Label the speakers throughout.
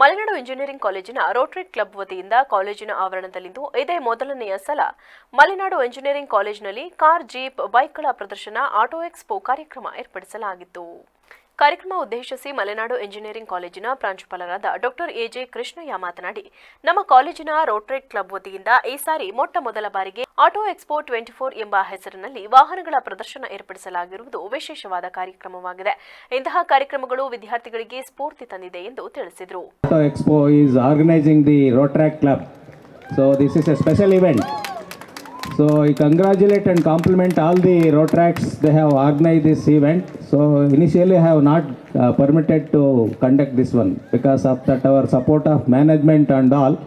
Speaker 1: Malenadu engineering ಕಾಲೇಜಿನ rotary club ವತಿಯಿಂದ ಕಾಲೇಜಿನ ಆವರಣದಲ್ಲಿಂದು ಇದೇ ಮೊದಲನೆಯ ಸಲ ಮಲೆನಾಡು ಇಂಜಿನಿಯರಿಂಗ್ ಕಾಲೇಜಿನಲ್ಲಿ ಕಾರ್, ಜೀಪ್, ಬೈಕ್ಗಳ ಪ್ರದರ್ಶನ, ಆಟೋ, ಎಕ್ಸ್ಪೋ ಕಾರ್ಯಕ್ರಮ ಏರ್ಪಡಿಸಲಾಗಿತ್ತು. ಕಾರ್ಯಕ್ರಮ ಉದ್ದೇಶಿಸಿ ಮಲೆನಾಡು ಎಂಜಿನಿಯರಿಂಗ್ ಕಾಲೇಜಿನ ಪ್ರಾಂಶುಪಾಲರಾದ ಡಾಕ್ಟರ್ ಎಜೆ ಕೃಷ್ಣಯ್ಯ ಮಾತನಾಡಿ, ನಮ್ಮ ಕಾಲೇಜಿನ ರೋಟ್ರೇಟ್ ಕ್ಲಬ್ ವತಿಯಿಂದ ಈ ಸಾರಿ ಮೊಟ್ಟ ಮೊದಲ ಬಾರಿಗೆ ಆಟೋ ಎಕ್ಸ್ಪೋ ಟ್ವೆಂಟಿ ಫೋರ್ ಎಂಬ ಹೆಸರಿನಲ್ಲಿ ವಾಹನಗಳ ಪ್ರದರ್ಶನ ಏರ್ಪಡಿಸಲಾಗಿರುವುದು ವಿಶೇಷವಾದ ಕಾರ್ಯಕ್ರಮವಾಗಿದೆ. ಇಂತಹ ಕಾರ್ಯಕ್ರಮಗಳು ವಿದ್ಯಾರ್ಥಿಗಳಿಗೆ ಸ್ಫೂರ್ತಿ ತಂದಿದೆ ಎಂದು ತಿಳಿಸಿದರು.
Speaker 2: Auto expo is organising the club so this is a special event. So I congratulate and compliment all the Rotaracts. They have organized this event. So initially I have not uh, permitted to conduct this one because of that our support of management and all.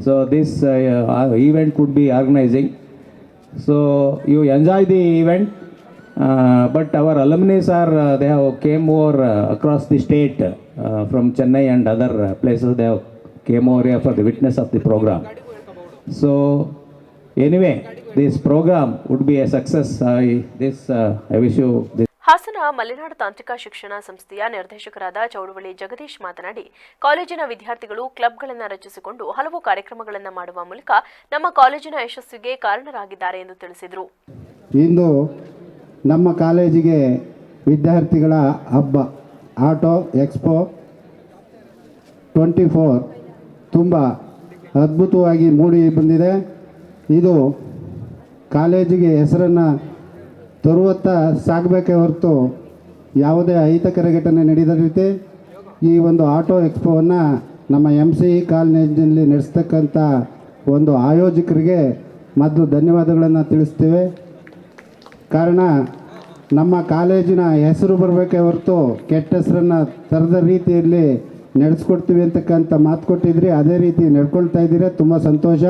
Speaker 2: So this uh, uh, event could be organizing. So you enjoy the event. Uh, but our alumni are uh, they have came over uh, across the state uh, from Chennai and other uh, places. They have came over here for the witness of the program. So anyway, this program would be a success I this I I you.
Speaker 1: Hassan Malenadu ತಾಂತ್ರಿಕ ಶಿಕ್ಷಣ ಸಂಸ್ಥೆಯ ನಿರ್ದೇಶಕರಾದ ಚೌಡವಳ್ಳಿ ಜಗದೀಶ್ ಮಾತನಾಡಿ ಕಾಲೇಜಿನ ವಿದ್ಯಾರ್ಥಿಗಳು ಕ್ಲಬ್ಗಳನ್ನು ರಚಿಸಿಕೊಂಡು ಹಲವು ಕಾರ್ಯಕ್ರಮಗಳನ್ನು ಮಾಡುವ ಮೂಲಕ ನಮ್ಮ ಕಾಲೇಜಿನ ಯಶಸ್ಸಿಗೆ ಕಾರಣರಾಗಿದ್ದಾರೆ ಎಂದು ತಿಳಿಸಿದರು
Speaker 3: ಇಂದು ನಮ್ಮ ಕಾಲೇಜಿಗೆ ವಿದ್ಯಾರ್ಥಿಗಳ ಹಬ್ಬ ಆಟೋ ಎಕ್ಸ್ಪೋ ಟ್ವೆಂಟಿ ಫೋರ್ ತುಂಬ ಅದ್ಭುತವಾಗಿ ಮೂಡಿ ಬಂದಿದೆ ಇದು ಕಾಲೇಜಿಗೆ ಹೆಸರನ್ನು ತರುವತ್ತ ಸಾಗಬೇಕೇ ಹೊರತು ಯಾವುದೇ ಅಹಿತಕರ ಘಟನೆ ನಡೆದ ರೀತಿ ಈ ಒಂದು ಆಟೋ ಎಕ್ಸ್ಪೋವನ್ನು ನಮ್ಮ ಎಂ ಸಿ ಕಾಲೇಜಿನಲ್ಲಿ ನಡೆಸ್ತಕ್ಕಂಥ ಒಂದು ಆಯೋಜಕರಿಗೆ ಮೊದಲು ಧನ್ಯವಾದಗಳನ್ನು ತಿಳಿಸ್ತೇವೆ. ಕಾರಣ ನಮ್ಮ ಕಾಲೇಜಿನ ಹೆಸರು ಬರಬೇಕೇ ಹೊರತು ಕೆಟ್ಟ ಹೆಸರನ್ನು ತರದ ರೀತಿಯಲ್ಲಿ ನಡೆಸ್ಕೊಡ್ತೀವಿ ಅಂತಕ್ಕಂಥ ಮಾತು ಕೊಟ್ಟಿದ್ರಿ. ಅದೇ ರೀತಿ ನಡ್ಕೊಳ್ತಾ ಇದ್ದೀರಾ. ತುಂಬ ಸಂತೋಷ.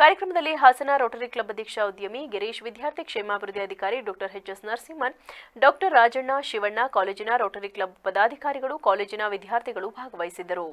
Speaker 1: ಕಾರ್ಯಕ್ರಮದಲ್ಲಿ ಹಾಸನ ರೋಟರಿ ಕ್ಲಬ್ ಅಧ್ಯಕ್ಷ ಉದ್ಯಮಿ ಗಿರೀಶ್, ವಿದ್ಯಾರ್ಥಿ ಕ್ಷೇಮಾಭಿವೃದ್ಧಿ ಅಧಿಕಾರಿ doctor H S Narasimhan, doctor Rajanna Shivanna, ಕಾಲೇಜಿನ ರೋಟರಿ ಕ್ಲಬ್ ಪದಾಧಿಕಾರಿಗಳು, ಕಾಲೇಜಿನ ವಿದ್ಯಾರ್ಥಿಗಳು ಭಾಗವಹಿಸಿದ್ದರು.